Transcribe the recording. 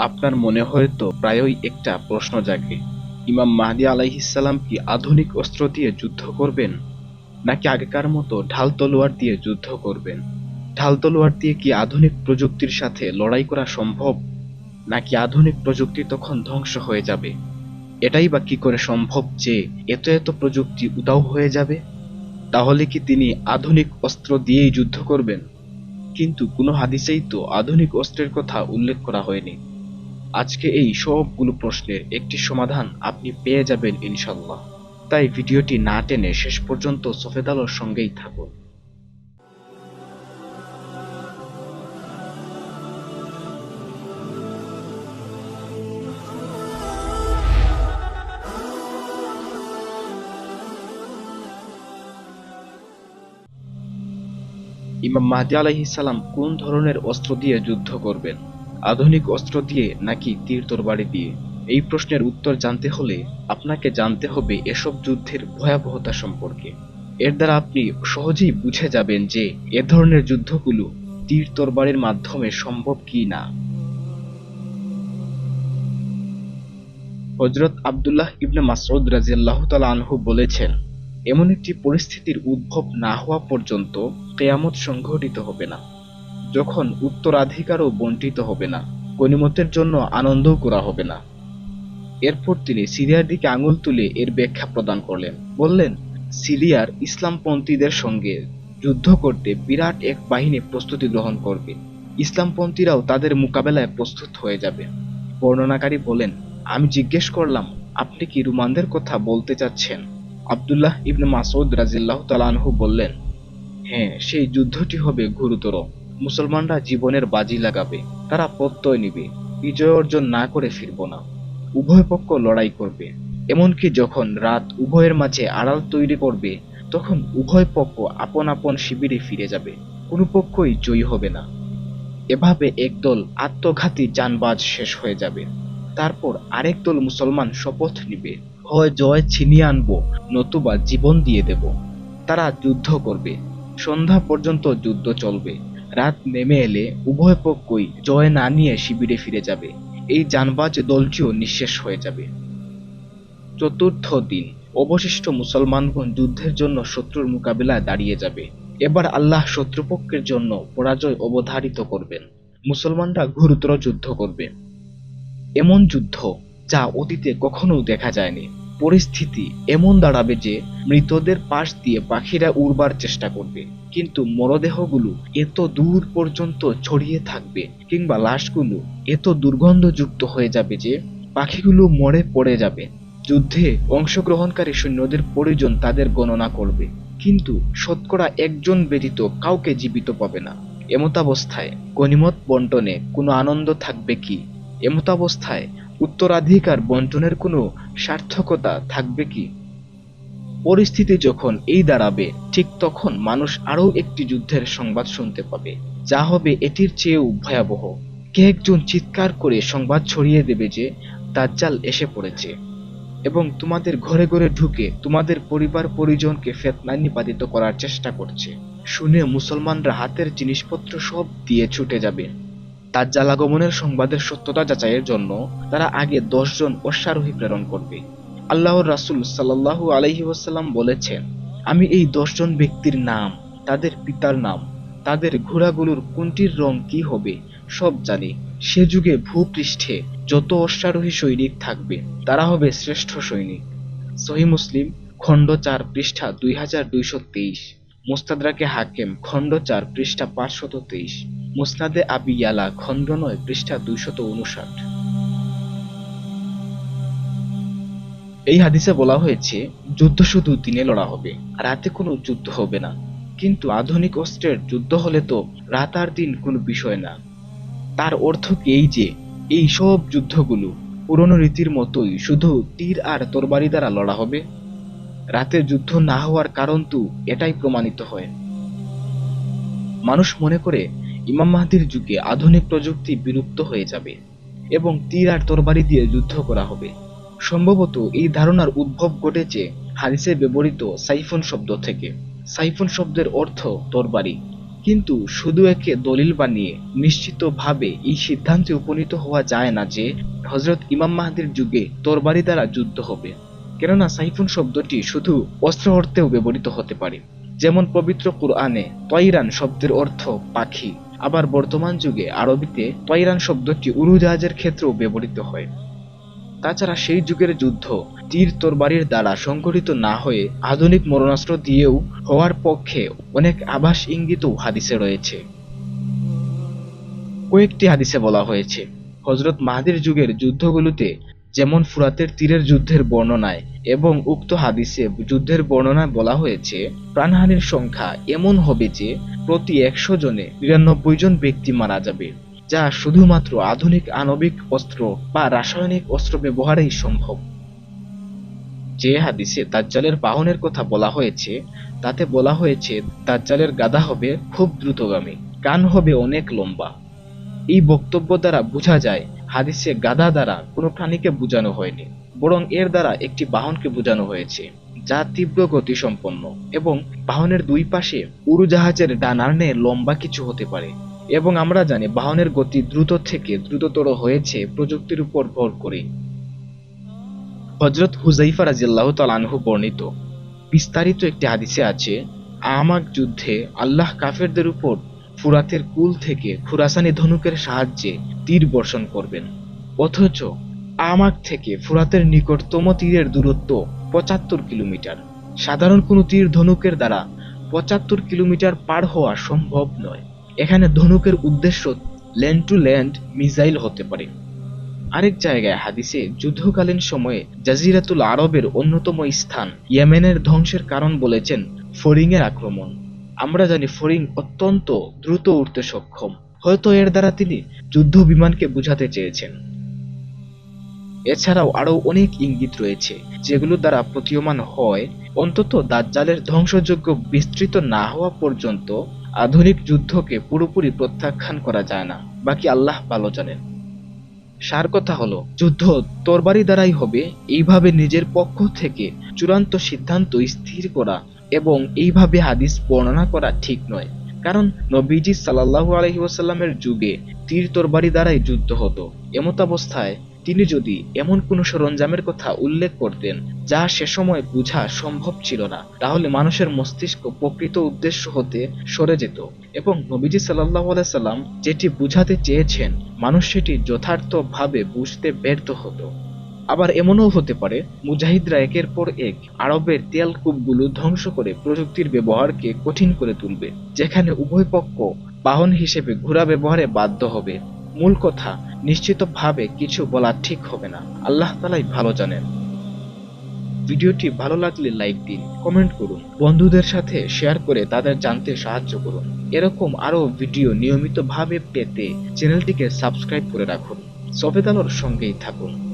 আপনার মনে হয়তো প্রায়ই একটা প্রশ্ন জাগে। ইমাম মাহদি আলাইহিসাল্লাম কি আধুনিক অস্ত্র দিয়ে যুদ্ধ করবেন? নাকি আগেকার মতো ঢাল তলোয়ার দিয়ে যুদ্ধ করবেন? ঢাল তলোয়ার দিয়ে কি আধুনিক প্রযুক্তির সাথে লড়াই করা সম্ভব? নাকি আধুনিক প্রযুক্তি তখন ধ্বংস হয়ে যাবে? এটাই বা কি করে সম্ভব যে এত এত প্রযুক্তি উদাও হয়ে যাবে? তাহলে কি তিনি আধুনিক অস্ত্র দিয়েই যুদ্ধ করবেন? কিন্তু কোনো হাদিসেই তো আধুনিক অস্ত্রের কথা উল্লেখ করা হয়নি। আজকে এই সবগুলো প্রশ্নের একটি সমাধান আপনি পেয়ে যাবেন ইনশাল্লাহ তাই ভিডিওটি না টেনে শেষ পর্যন্ত সফেদ আলোর সঙ্গেই থাকুন। ইমাম মাহদি আলাইহিসাল্লাম কোন ধরনের অস্ত্র দিয়ে যুদ্ধ করবেন? আধুনিক অস্ত্র দিয়ে নাকি তীর তরবারি দিয়ে? এই প্রশ্নের উত্তর জানতে হলে আপনাকে জানতে হবে এসব যুদ্ধের ভয়াবহতা সম্পর্কে। এর দ্বারা আপনি সহজেই বুঝে যাবেন যে এ ধরনের যুদ্ধগুলো তীর তরবারির মাধ্যমে সম্ভব কি না। হজরত আব্দুল্লাহ ইবনে মাসউদ রাজিয়াল্লাহ তালা আনহু বলেছেন, এমন একটি পরিস্থিতির উদ্ভব না হওয়া পর্যন্ত কেয়ামত সংঘটিত হবে না। যখন উত্তরাধিকারও বন্টিত হবে না গনিমতের জন্য আনন্দও করা হবে না। এরপর তিনি সিরিয়ার দিকে আঙুল তুলে এর ব্যাখ্যা প্রদান করলেন। বললেন, সিরিয়ার ইসলামপন্থীদের সঙ্গে যুদ্ধ করতে বিরাট এক বাহিনী প্রস্তুতি গ্রহণ করবে। ইসলামপন্থীরাও তাদের মোকাবেলায় প্রস্তুত হয়ে যাবে। বর্ণনাকারী বলেন, আমি জিজ্ঞেস করলাম, আপনি কি রুমানদের কথা বলতে চাচ্ছেন? আব্দুল্লাহ ইবনে মাসউদ রাজিল্লাহ তালানহু বললেন হ্যাঁ সেই যুদ্ধটি হবে গুরুতর। মুসলমানরা জীবনের বাজি লাগাবে, তারা প্রত্যয় নিবে, বিজয় অর্জন না করে ফিরব না। উভয় পক্ষ লড়াই করবে, এমনকি যখন রাত উভয়ের মাঝে আড়াল তৈরি করবে, তখন উভয় পক্ষ আপন আপন শিবিরে ফিরে যাবে, কোনো পক্ষই জয়ী হবে না। এভাবে একদল আত্মঘাতী যানবাজ শেষ হয়ে যাবে। তারপর আরেক দল মুসলমান শপথ নিবে, হয় জয় ছিনিয়ে আনব, নতুবা জীবন দিয়ে দেব। তারা যুদ্ধ করবে, সন্ধ্যা পর্যন্ত যুদ্ধ চলবে। রাত নেমে এলে উভয় পক্ষই জয় না নিয়ে শিবিরে ফিরে যাবে। এই যানবাজ দলটিও নিঃশেষ হয়ে যাবে। চতুর্থ দিন, অবশিষ্ট মুসলমানগণ যুদ্ধের জন্য শত্রুর মোকাবিলায় দাঁড়িয়ে যাবে। এবার আল্লাহ শত্রুপক্ষের জন্য পরাজয় অবধারিত করবেন। মুসলমানরা গুরুতর যুদ্ধ করবে। এমন যুদ্ধ যা অতীতে কখনো দেখা যায়নি। পরিস্থিতি এমন দাঁড়াবে যে মৃতদের পাশ দিয়ে পাখিরা উড়বার চেষ্টা করবে। কিন্তু মরদেহগুলো এত দূর পর্যন্ত ছড়িয়ে থাকবে কিংবা লাশগুলো এত দুর্গন্ধযুক্ত হয়ে যাবে যে পাখিগুলো মরে পড়ে যাবে। যুদ্ধে অংশগ্রহণকারী সৈন্যদের পরিজন তাদের গণনা করবে। কিন্তু শতকরা একজন ব্যতীত কাউকে জীবিত পাবে না। এমতাবস্থায় গনিমত বন্টনে কোনো আনন্দ থাকবে কি? এমতাবস্থায় উত্তরাধিকার বন্টনের কোনো সার্থকতা থাকবে কি? পরিস্থিতি যখন এই দাঁড়াবে, ঠিক তখন মানুষ আরও একটি যুদ্ধের সংবাদ শুনতে পাবে, যা হবে এটির চেয়েও ভয়াবহ। কে একজন চিৎকার করে সংবাদ ছড়িয়ে দেবে যে, দাজ্জাল এসে পড়েছে। এবং তোমাদের ঘরে ঘরে ঢুকে তোমাদের পরিবার পরিজনকে ফেতনায় নিপাতিত করার চেষ্টা করছে। শুনে মুসলমানরা হাতের জিনিসপত্র সব দিয়ে ছুটে যাবে। দাজ্জাল আগমনের সংবাদের সত্যতা যাচাইয়ের জন্য তারা আগে দশজন অশ্বারোহী প্রেরণ করবে। আল্লাহর রাসূল সাল্লাল্লাহু আলাইহি ওয়াসাল্লাম বলেছেন, আমি এই দশজন ব্যক্তির নাম, তাদের পিতার নাম, তাদের ঘোড়াগুলোর কোনটির রং কি হবে, সব জানি। সে যুগে ভূপৃষ্ঠে যত অশ্বারোহী সৈনিক থাকবে, তারা হবে শ্রেষ্ঠ সৈনিক। সহি মুসলিম, খণ্ড চার পৃষ্ঠা দুই হাজার দুইশো তেইশ। মোস্তাদরাকে হাকেম, খণ্ড চার পৃষ্ঠা পাঁচশত তেইশ। মুসনাদে আবি ইয়ালা খণ্ড নয় পৃষ্ঠা দুইশত উনষাট এই হাদিসে বলা হয়েছে, যুদ্ধ শুধু দিনে লড়া হবে, রাতে কোনো যুদ্ধ হবে না। কিন্তু আধুনিক অস্ত্রের যুদ্ধ হলে তো রাত আর দিন কোনো বিষয় না। তার অর্থ কি এই যে, এই সব যুদ্ধগুলো পুরনো রীতির মতোই শুধু তীর আর তরবারি দ্বারা লড়া হবে? রাতে যুদ্ধ না হওয়ার কারণ তো এটাই প্রমাণিত হয়। মানুষ মনে করে, ইমাম মাহদির যুগে আধুনিক প্রযুক্তি বিলুপ্ত হয়ে যাবে এবং তীর আর তরবারি দিয়ে যুদ্ধ করা হবে। সম্ভবত এই ধারণার উদ্ভব ঘটেছে হাদিসে ব্যবহৃত সাইফুন শব্দ থেকে। সাইফুন শব্দের অর্থ তরবারি। কিন্তু শুধু একে দলিল বানিয়ে নিশ্চিতভাবে এই সিদ্ধান্তে উপনীত হওয়া যায় না যে হজরত ইমাম মাহাদির যুগে তরবারি দ্বারা যুদ্ধ হবে। কেননা সাইফুন শব্দটি শুধু অস্ত্র অর্থেও ব্যবহৃত হতে পারে। যেমন পবিত্র কুরআনে তৈরান শব্দের অর্থ পাখি। আবার বর্তমান যুগে আরবিতে তৈরান শব্দটি উড়োজাহাজের ক্ষেত্রেও ব্যবহৃত হয়। তাছাড়া সেই যুগের যুদ্ধ তীর তরবারির দ্বারা সংঘটিত না হয়ে আধুনিক মরণাস্ত্র দিয়েও হওয়ার পক্ষে অনেক আভাস ইঙ্গিতও হাদিসে রয়েছে। কয়েকটি হাদিসে বলা হয়েছে হজরত মাহাদির যুগের যুদ্ধগুলোতে যেমন ফুরাতের তীরের যুদ্ধের বর্ণনায় এবং উক্ত হাদিসে যুদ্ধের বর্ণনায় বলা হয়েছে, প্রাণহানির সংখ্যা এমন হবে যে প্রতি একশো জনে নিরানব্বই জন ব্যক্তি মারা যাবে। যা শুধুমাত্র আধুনিক আণবিক অস্ত্র বা রাসায়নিক অস্ত্র ব্যবহারেই সম্ভব। যে হাদিসে দাজ্জালের বাহনের কথা বলা হয়েছে, তাতে বলা হয়েছে, দাজ্জালের গাদা হবে খুব দ্রুতগামী, কান হবে অনেক লম্বা। এই বক্তব্য দ্বারা বোঝা যায়, হাদিসে গাদা দ্বারা কোনো প্রাণীকে বোঝানো হয়নি, বরং এর দ্বারা একটি বাহনকে বোঝানো হয়েছে, যা তীব্র গতি সম্পন্ন এবং বাহনের দুই পাশে উড়োজাহাজের ডানার ন্যায় লম্বা কিছু হতে পারে। এবং আমরা জানি বাহনের গতি দ্রুত থেকে দ্রুততর হয়েছে, প্রযুক্তির উপর ভর করে। হজরত হুজাইফা রাজিয়াল্লাহ তালানহু বর্ণিত। বিস্তারিত একটি হাদিসে আছে, আমাক যুদ্ধে আল্লাহ কাফেরদের উপর ফুরাতের কুল থেকে খুরাসানি ধনুকের সাহায্যে তীর বর্ষণ করবেন। অথচ আমাক থেকে ফুরাতের নিকটতম তীরের দূরত্ব পঁচাত্তর কিলোমিটার। সাধারণ কোনো তীর ধনুকের দ্বারা পঁচাত্তর কিলোমিটার পার হওয়া সম্ভব নয়। এখানে ধনুকের উদ্দেশ্য ল্যান্ড টু ল্যান্ড মিসাইল হতে পারে। আরেক জায়গায় হাদিসে যুদ্ধকালীন সময়ে জাজিরাতুল আরবের অন্যতম স্থান ইয়েমেনের ধ্বংসের কারণ বলেছেন ফরিংয়ের আক্রমণ। আমরা জানি ফরিং অত্যন্ত দ্রুত উঠতে সক্ষম। হয়তো এর দ্বারা তিনি যুদ্ধ বিমানকে বুঝাতে চেয়েছেন। এছাড়াও আরও অনেক ইঙ্গিত রয়েছে যেগুলো দ্বারা প্রতীয়মান হয়। অন্তত দাজ্জালের ধ্বংসযোগ্য বিস্তৃত না হওয়া পর্যন্ত আধুনিক যুদ্ধকে পুরোপুরি প্রত্যাখ্যান করা যায় না, বাকি আল্লাহ ভালো জানেন। সার কথা হলো, যুদ্ধ তরবারি দ্বারাই হবে, এইভাবে নিজের পক্ষ থেকে চূড়ান্ত সিদ্ধান্ত স্থির করা এবং এইভাবে হাদিস বর্ণনা করা ঠিক নয়। কারণ নবীজি সাল্লাল্লাহু আলহি ওয়াসাল্লামের যুগে তীর তরবারি দ্বারাই যুদ্ধ হতো। এমতাবস্থায় তিনি যদি এমন কোনো সরঞ্জামের কথা উল্লেখ করতেন, যা সে সময় বোঝা সম্ভব ছিল না, তাহলে মানুষের মস্তিষ্ক প্রকৃত উদ্দেশ্য হতে সরে যেত এবং নবীজি সাল্লাহ সাল্লাম যেটি বুঝাতে চেয়েছেন, মানুষ সেটি যথার্থভাবে বুঝতে ব্যর্থ হতো। আবার এমনও হতে পারে, মুজাহিদরা একের পর এক আরবের তেল কূপগুলো ধ্বংস করে প্রযুক্তির ব্যবহারকে কঠিন করে তুলবে, যেখানে উভয় পক্ষ বাহন হিসেবে ঘোড়া ব্যবহারে বাধ্য হবে। মূল কথা, নিশ্চিতভাবে কিছু বলা ঠিক হবে না। আল্লাহ তালাই ভালো জানেন। ভিডিওটি ভালো লাগলে লাইক দিন, কমেন্ট করুন। বন্ধুদের সাথে শেয়ার করে তাদের জানতে সাহায্য করুন। এরকম আরও ভিডিও নিয়মিতভাবে পেতে চ্যানেলটিকে সাবস্ক্রাইব করে রাখুন। সফেদ আলোর সঙ্গেই থাকুন।